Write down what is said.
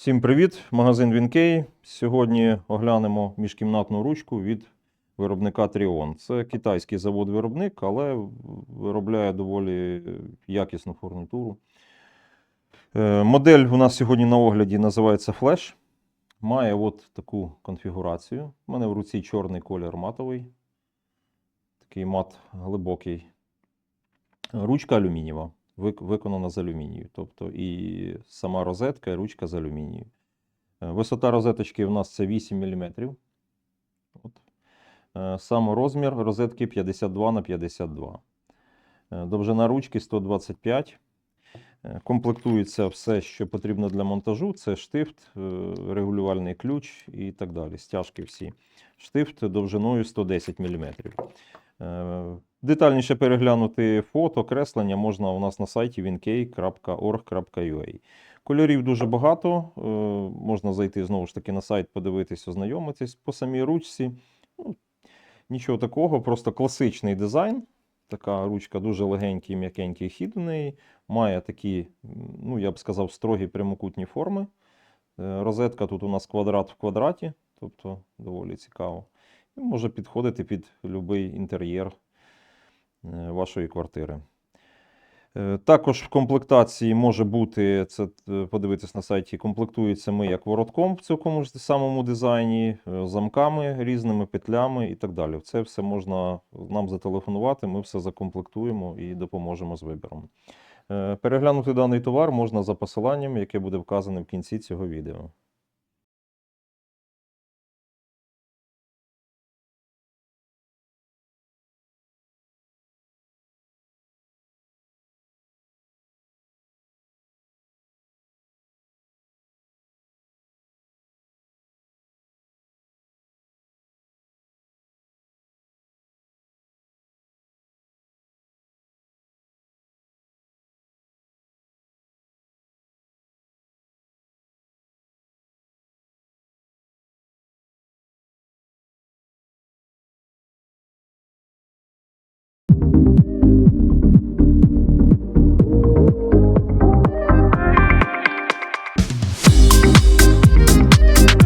Всім привіт! Магазин Вінкей. Сьогодні оглянемо міжкімнатну ручку від виробника Тріон. Це китайський завод-виробник, але виробляє доволі якісну фурнітуру. Е, Модель у нас сьогодні на огляді називається Flash. Має от таку конфігурацію. У мене в руці чорний колір матовий. Такий мат глибокий. Ручка алюмінієва, виконана з алюмінію. Тобто і сама розетка, і ручка з алюмінію. Е, Висота розеточки у нас це 8 мм. От. Е, Сам розмір розетки 52 на 52. Е, Довжина ручки 125. Е, Комплектується все, що потрібно для монтажу. Це штифт, регулювальний ключ і так далі. Стяжки всі. Штифт довжиною 110 мм. Детальніше переглянути фото, креслення можна у нас на сайті winkey.org.ua. Кольорів дуже багато. е, Можна зайти знову ж таки на сайт, подивитись, ознайомитись по самій ручці. Ну, нічого такого, просто класичний дизайн. Така ручка дуже легенький, м'якенький хід у неї. Має такі, ну я б сказав, строгі прямокутні форми. Е, Розетка тут у нас квадрат в квадраті, тобто доволі цікаво. І може підходити під будь-який інтер'єр вашої квартири. Е, Також в комплектації може бути, це е, подивитись на сайті, комплектується ми як воротком в цьому ж самому дизайні, е, замками різними, петлями і так далі. Це все можна нам зателефонувати, ми все закомплектуємо і допоможемо з вибором. Е, Переглянути даний товар можна за посиланням, яке буде вказане в кінці цього відео.